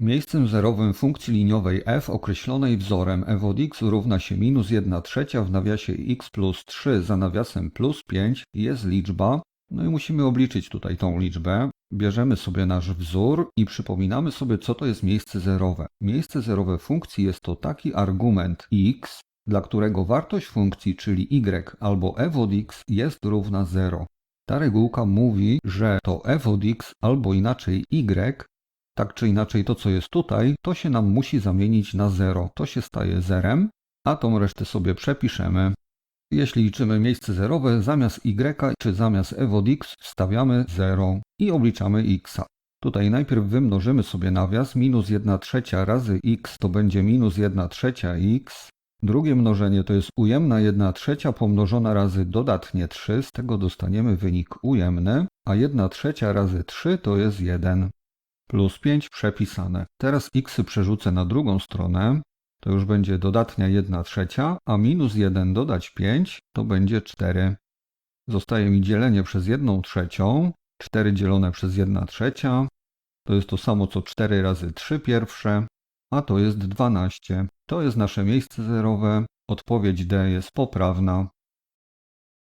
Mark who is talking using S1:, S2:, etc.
S1: Miejscem zerowym funkcji liniowej f określonej wzorem f od x równa się minus 1 trzecia w nawiasie x plus 3 za nawiasem plus 5 jest liczba, no i musimy obliczyć tutaj tą liczbę. Bierzemy sobie nasz wzór i przypominamy sobie, co to jest miejsce zerowe. Miejsce zerowe funkcji jest to taki argument x, dla którego wartość funkcji, czyli y albo f od x jest równa 0. Ta regułka mówi, że to f od x albo inaczej y, tak czy inaczej to co jest tutaj, to się nam musi zamienić na 0. To się staje zerem, a tą resztę sobie przepiszemy. Jeśli liczymy miejsce zerowe, zamiast y czy zamiast f od x wstawiamy 0 i obliczamy x. Tutaj najpierw wymnożymy sobie nawias, minus 1 trzecia razy x to będzie minus 1 trzecia x. Drugie mnożenie to jest ujemna 1 trzecia pomnożona razy dodatnie 3, z tego dostaniemy wynik ujemny, a 1 trzecia razy 3 to jest 1. Plus 5 przepisane. Teraz x przerzucę na drugą stronę, to już będzie dodatnia 1 trzecia, a minus 1 dodać 5 to będzie 4. Zostaje mi dzielenie przez 1 trzecią, 4 dzielone przez 1 trzecia, to jest to samo co 4 razy 3 pierwsze, a to jest 12. To jest nasze miejsce zerowe. Odpowiedź D jest poprawna.